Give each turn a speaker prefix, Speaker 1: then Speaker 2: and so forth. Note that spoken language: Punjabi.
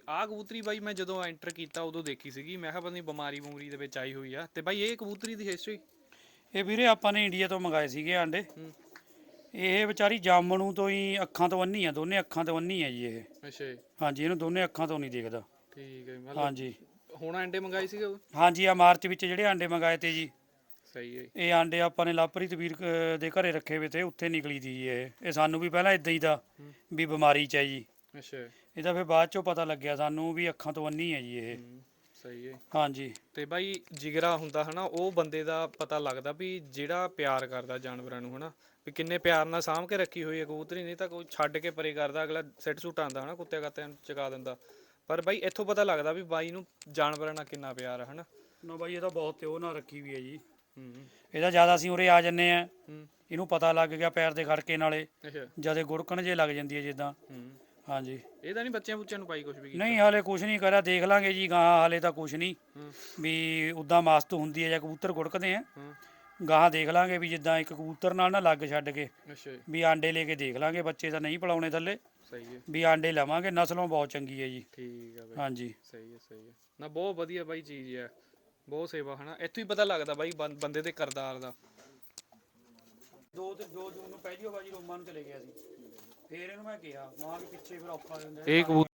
Speaker 1: ਤੇ ਆਹ ਕਬੂਤਰੀ ਬਾਈ ਮੈਂ ਜਦੋਂ ਐਂਟਰ ਕੀਤਾ ਉਦੋਂ ਦੇਖੀ ਸੀਗੀ। ਮੈਂ ਕਿਹਾ ਪਤਾ ਨਹੀਂ ਬਿਮਾਰੀ ਬੁਮਰੀ ਦੇ ਵਿੱਚ ਆਈ ਹੋਈ ਆ। ਤੇ ਬਾਈ ਇਹ ਕਬੂਤਰੀ ਦੀ ਹਿਸਟਰੀ
Speaker 2: ਇਹ ਵੀਰੇ ਆਪਾਂ ਨੇ ਇੰਡੀਆ ਤੋਂ ਮੰਗਾਏ ਸੀਗੇ ਆਂਡੇ। ਇਹ ਵਿਚਾਰੀ ਜਾਮਣੂ ਤੋਂ ਹੀ ਅੱਖਾਂ ਤੋਂ ਅੰਨੀ ਆ ਦੋਨੇ ਅੱਖਾਂ ਤੋਂ ਅੰਨੀ ਆ ਜੀ ਇਹ।
Speaker 1: ਅੱਛਾ
Speaker 2: ਹਾਂਜੀ ਇਹਨੂੰ ਦੋਨੇ ਅੱਖਾਂ ਤੋਂ ਨਹੀਂ ਦਿਖਦਾ।
Speaker 1: ਠੀਕ ਹੈ ਮਤਲਬ
Speaker 2: ਹਾਂਜੀ।
Speaker 1: ਹੁਣ ਅੰਡੇ ਮੰਗਾਏ ਸੀਗੇ ਉਹ?
Speaker 2: ਹਾਂਜੀ ਆ ਮਾਰਚ ਵਿੱਚ ਜਿਹੜੇ ਆਂਡੇ ਮੰਗਾਏ ਤੇ ਜੀ।
Speaker 1: ਸਹੀ ਹੈ
Speaker 2: ਇਹ ਆਂਡੇ ਆਪਾਂ ਨੇ ਲਾਪਰੀਤ ਵੀਰ ਦੇ ਘਰੇ ਰੱਖੇ ਹੋਏ ਤੇ ਉੱਥੇ ਨਿਕਲੀ ਦੀ ਇਹ। ਇਹ ਸਾਨੂੰ ਵੀ ਪਹਿਲਾਂ ਇਦਾਂ ਹੀ ਦਾ। ਵੀ ਬਿਮਾਰੀ ਚ ਹੈ ਜੀ।
Speaker 1: ਅੱਛਾ।
Speaker 2: ਇਹਦਾ ਫਿਰ ਬਾਅਦ ਚੋਂ ਪਤਾ ਲੱਗਿਆ ਸਾਨੂੰ ਵੀ ਅੱਖਾਂ ਤੋਂ ਅੰਨੀ ਹੈ ਜੀ ਇਹ।
Speaker 1: ਸਹੀ ਹੈ।
Speaker 2: ਹਾਂਜੀ।
Speaker 1: ਤੇ ਬਾਈ ਜਿਗਰਾ ਹੁੰਦਾ ਹਨਾ ਉਹ ਬੰਦੇ ਦਾ ਪਤਾ ਲੱਗਦਾ ਵੀ ਜਿਹੜਾ ਪਿਆਰ ਕਰਦਾ ਜਾਨਵਰਾਂ ਨੂੰ ਹਨਾ ਵੀ ਕਿੰਨੇ ਪਿਆਰ ਨਾਲ ਸਾਂਭ ਕੇ ਰੱਖੀ ਹੋਈ ਹੈ ਕਬੂਤਰੀ ਨਹੀਂ ਤਾਂ ਕੋਈ ਛੱਡ ਕੇ ਪਰੇ ਕਰਦਾ ਅਗਲਾ ਸਿੱਟ ਸੁੱਟ ਆਂਦਾ ਹਨਾ ਕੁੱਤੇ ਕਾਤਿਆਂ ਨੂੰ ਚਕਾ ਦਿੰਦਾ। ਪਰ ਬਾਈ ਇੱਥੋਂ ਪਤਾ ਲੱਗਦਾ ਵੀ ਬਾਈ ਨੂੰ ਜਾਨਵਰਾਂ ਨਾਲ ਕਿੰਨਾ ਪਿਆਰ ਹੈ ਹਨਾ।
Speaker 2: ਨਾ ਬਾਈ ਇਹਦਾ ਬਹੁਤ ਤੇ ਉਹ ਨਾ ਰੱਖੀ ਵੀ ਹੈ ਜੀ।
Speaker 1: ਹੂੰ।
Speaker 2: ਇਹਦਾ ਜ਼ਿਆਦਾ ਅਸੀਂ ਉਰੇ ਆ ਜੰਨੇ ਆ ਇਹਨੂੰ ਪਤਾ ਲੱਗ ਗਿਆ ਪੈਰ ਦੇ ਖੜਕੇ ਨਾਲੇ
Speaker 1: ਅੱਛਾ।
Speaker 2: ਜਦੇ ਗੁੜਕਣ ਜੇ ਲੱਗ ਜਾਂਦੀ ਹੈ ਜਿੱਦਾਂ।
Speaker 1: ਹੂੰ।
Speaker 2: ਹਾਂਜੀ।
Speaker 1: ਇਹਦਾ ਨਹੀਂ ਬੱਚਿਆਂ ਬੁੱਚਿਆਂ ਨੂੰ ਪਾਈ ਕੁਝ ਵੀ?
Speaker 2: ਨਹੀਂ ਹਾਲੇ ਕੁਝ ਨਹੀਂ ਕਰਿਆ ਦੇਖ ਲਾਂਗੇ ਜੀ ਗਾਂ ਹਾਲੇ ਤਾਂ ਕੁਝ ਨਹੀਂ।
Speaker 1: ਹੂੰ।
Speaker 2: ਵੀ ਉਦਾਂ ਮਸਤ ਹੁੰਦੀ ਹੈ ਜਾਂ ਕਬੂਤਰ ਗੁੜਕਦੇ ਆ।
Speaker 1: ਹੂੰ।
Speaker 2: ਗਾਂ ਦੇਖ ਲਾਂਗੇ ਵੀ ਜਿੱਦਾਂ ਇੱਕ ਕਬੂਤਰ ਨਾਲ ਨਾ ਲੱਗ ਛੱਡ ਕੇ।
Speaker 1: ਅੱਛਾ ਜੀ,
Speaker 2: ਵੀ ਆਂਡੇ ਲੈ ਕੇ ਦੇਖ ਲਾਂਗੇ ਬੱਚੇ ਤਾਂ ਨਹੀਂ ਪਲਾਉਣੇ ਥੱਲੇ।
Speaker 1: ਸਹੀ ਹੈ।
Speaker 2: ਵੀ ਆਂਡੇ ਲਵਾਂਗੇ ਨਸਲੋਂ ਬਹੁਤ ਚੰਗੀ ਹੈ ਜੀ।
Speaker 1: ਠੀਕ ਹੈ ਬਾਈ।
Speaker 2: ਹਾਂਜੀ।
Speaker 1: ਸਹੀ ਹੈ ਸਹੀ ਹੈ। ਨਾ ਬਹੁਤ ਵਧੀਆ ਬਾਈ ਚੀਜ਼ ਹੈ। ਬਹੁਤ ਸੇਵਾ ਹਨਾ? ਇੱਥੋਂ ਹੀ ਪਤਾ ਲੱਗਦਾ ਬਾਈ ਬੰ- ਬੰਦੇ ਦੇ ਕਰਦਾਰ ਦਾ।
Speaker 2: ਦੋ ਤੇ ਦੋ ਜੂਨ ਨੂੰ ਪਹਿਲੀ ਵਾਰੀ ਰੋਮਾਂ ਨੂੰ ਚਲੇ ਗਿਆ ਸੀ ਫੇਰ ਇਹਨੂੰ ਮੈਂ ਕਿਹਾ ਮਾਂ ਵੀ ਪਿੱਛੇ ਫਿਰ ਔਖਾ ਹੋ ਜਾਂਦਾ
Speaker 1: ਇਹ ਕਬੂਤਰ